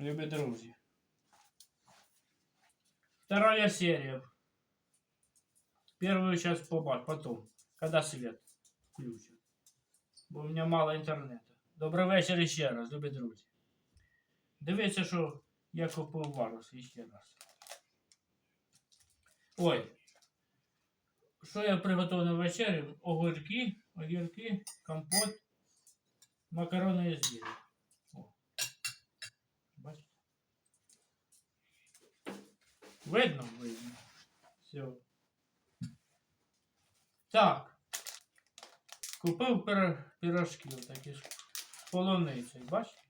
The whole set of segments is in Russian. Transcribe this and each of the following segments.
Любі друзі. Вторая серия. Первую часть побачь, потом, когда свет включит. Бо у мене мало інтернету. Добрий вечір іще раз, любі друзі. Дивіться, що я купив варус іще раз. Ой. Що я приготував вечерю? Огірки, огірки, компот, макарони і зелень. О. Бачите? Видно? Видно. Все. Так. Купив пир... пирожки отакі з полуницею, бачите?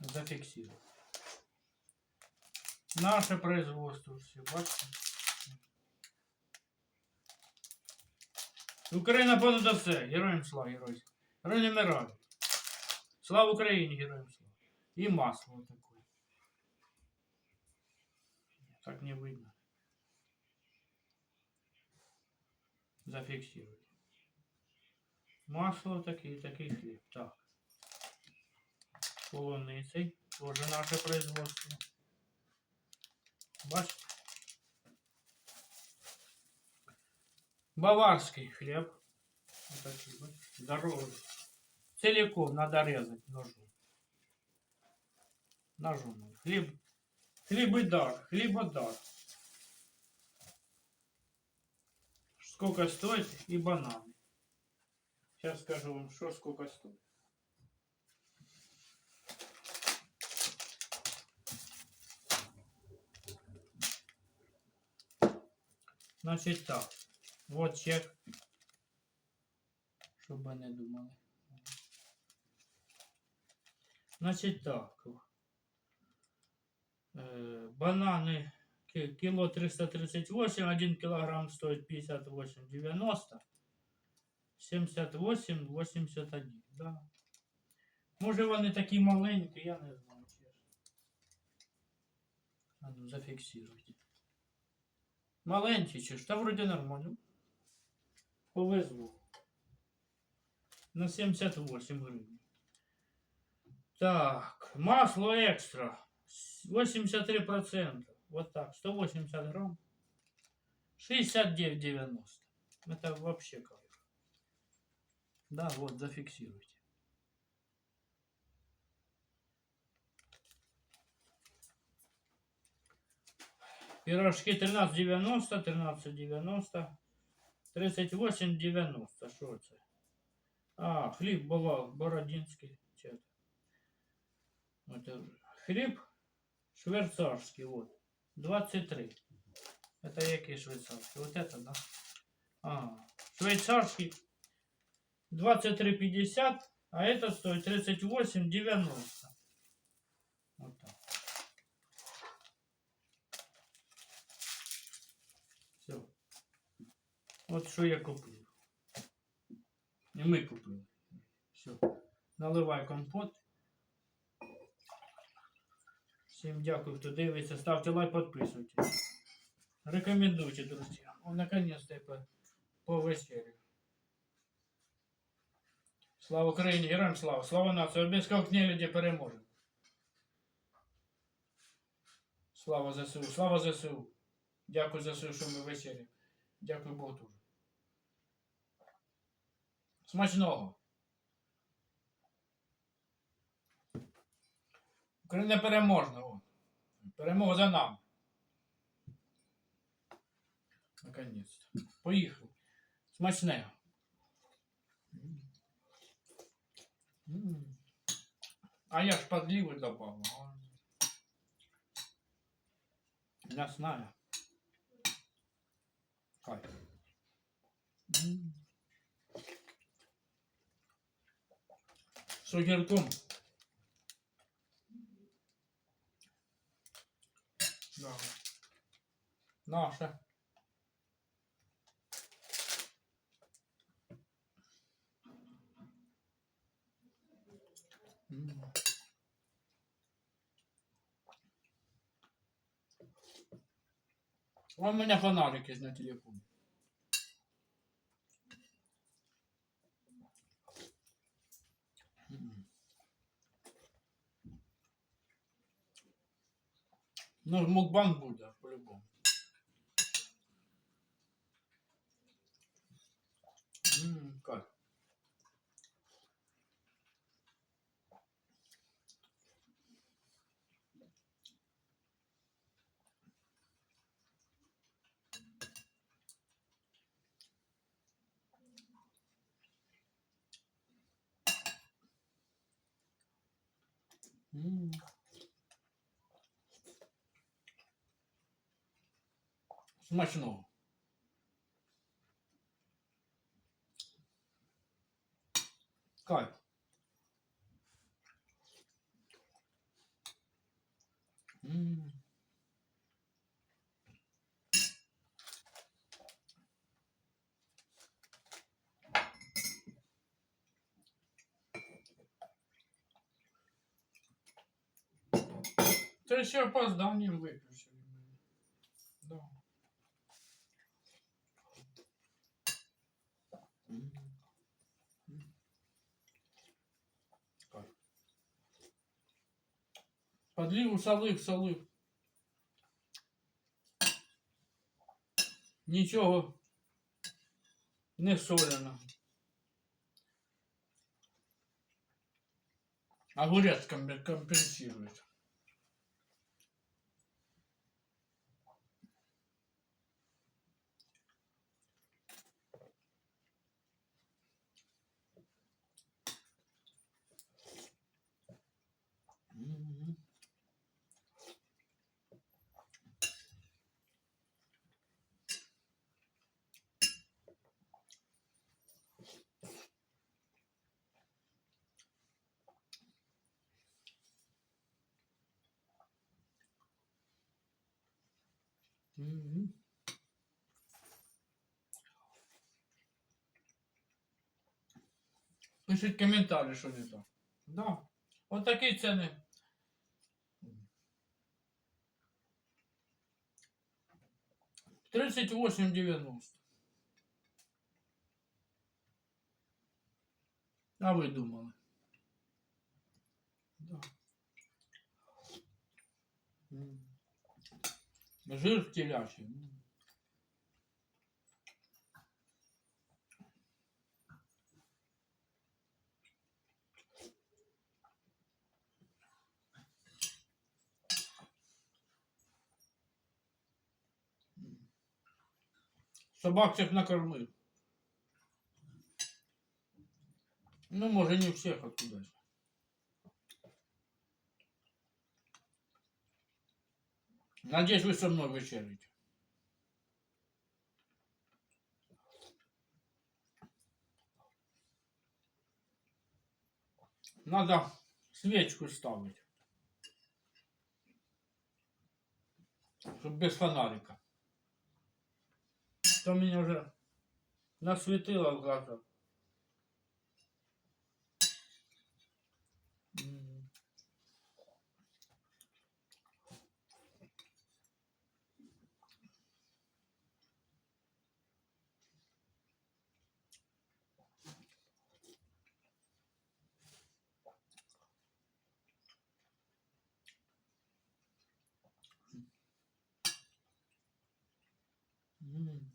Зафіксирую. Наше производство все, бачите? Україна понад все. Героям слава, герой. Герой не вмирає. Слава Україні, героям слава. І масло вот такое. Так не видно. Зафиксировать. Масло такие, такий хліб. Так. Полуницей. Тоже наше производство. Бачите? Баварский хлеб. Вот такие вот. Здоровый. Целиком надо резать ножом. Ножом. Хлеб. Хлебодар. Хлебодар. Сколько стоит и бананы. Сейчас скажу вам, что сколько стоит. Значит так. Вот чек. Ви не думали. Значить так. Е, банани ки- кіло 338, 1 кілограм стоїть 58,90. 78,81. Да. Може вони такі маленькі, я не знаю, ну, зафіксируйте. Маленькі чи ж? Та вроді нормально. Повезло. На 78 гривень. Так, масло экстра. 83%. Вот так, 180 грамм. 69,90. Это вообще кайф. Да, вот, зафиксируйте. Пирожки 13,90, 13,90, 38,90. Що це? А, хліб була Бородинський. Это хліб швейцарский, вот. 23. Это який швейцарский? Вот это, да? А, швейцарский 23,50, а это стоит 38,90. Вот так. Все. Вот що я купив. І ми купили. Все. Наливай компот. Всім дякую, хто дивиться. Ставте лайк, підписуйтесь. Рекомендуйте, друзі. О, наконец-то по, по вечері. Слава Україні, героям слава! Слава нації! Обов'язково кнелюді переможемо. Слава ЗСУ! Слава ЗСУ! Дякую ЗСУ, що ми вечері. Дякую Богу дуже. Смачного! Україна переможна. Перемога за нами. Наконец-то. Поїхали. Смачне. А я ж подливы добавил. Мясная. Кайф. М. С огірком. Наше. У меня фонарик есть на телефоне. Ну, мукбанг буде, по-любому. Ммм, кайф. М. Смачного. Кайф. М. Ты еще опозданием выключили. блин. Да. М. М. Кайф. Подлив солив, солив. Нічого не солено. Огурец компе- компенсирует. Мгм. Пишіть коментарі, що не так. Да. От такі ціни. Тридцать восемь девяносто. А ви думали? Жир телячий. Собак всех накормил. Ну, может, не всех откуда. Надеюсь, вы со мной вечерите. Надо свечку ставить. Чтоб без фонарика. То меня уже насветило в глаза. М.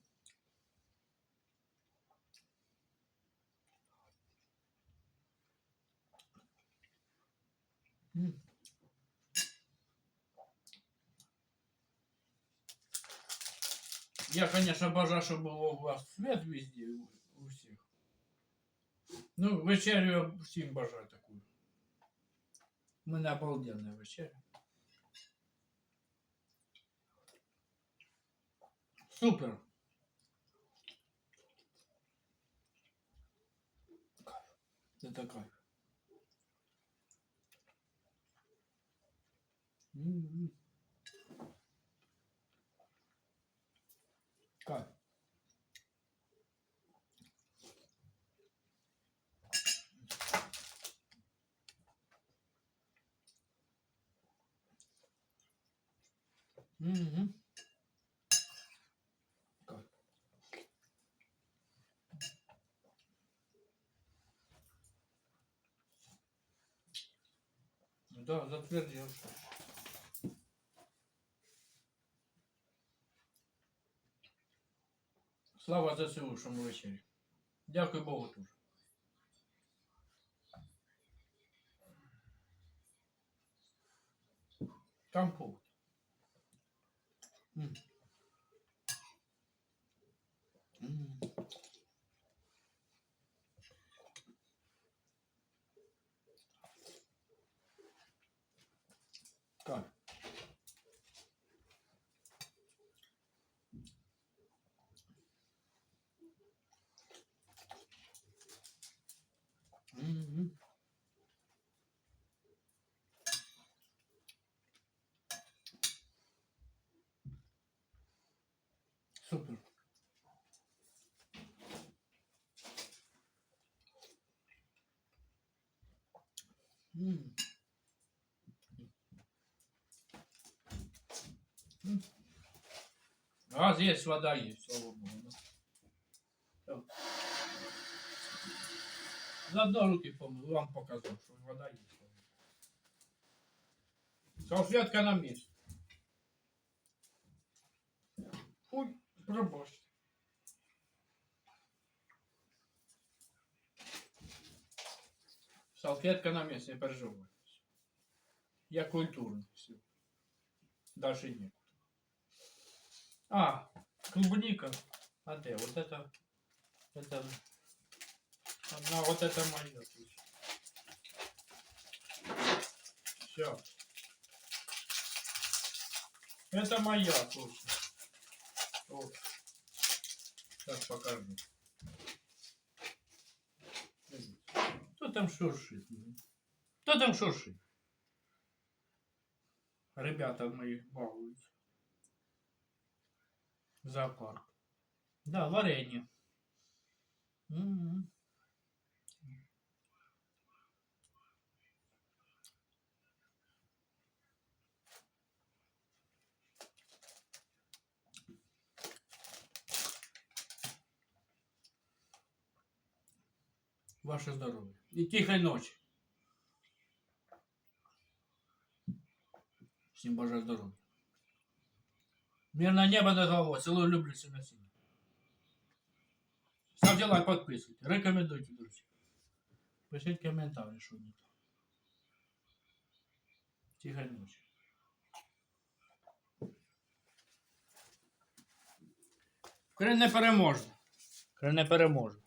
М. Я, конечно, бажаю, щоб було у вас свет везде, у, всіх. Ну, вечерю всім бажаю таку. У мене обалденна вечеря. Супер. Это кайф. М-м. Кайф. Мгм. Да, затвердивши. Слава ЗСУ, що ми вечері. Дякую Богу тут. Компот. М -м. Супер. М. Газ есть, вода есть, слава богу. Заодно руки помыл, вам показал, что вода есть. Салфетка на месте. Ой, пробачте. Салфетка на месте, не переживай. Я культурный, все. Дальше нет. А, клубника. А где? Вот это. Это. Одна, вот это моя. Все. Это моя, слушай. Вот. Так покажу. Кто там шуршит? Кто там шуршит? Ребята мои балуются. Зоопарк. Да, варенье. М-м. Ваше здоровье. И тихой ночи. Всем бажаю здоровья. Мирное небо над головой. Целую, люблю себя сильно. Ставьте лайк, подписывайтесь. Рекомендуйте, друзья. Пишите комментарии, что не то. Тихой ночи. Край не переможна. Край не переможна.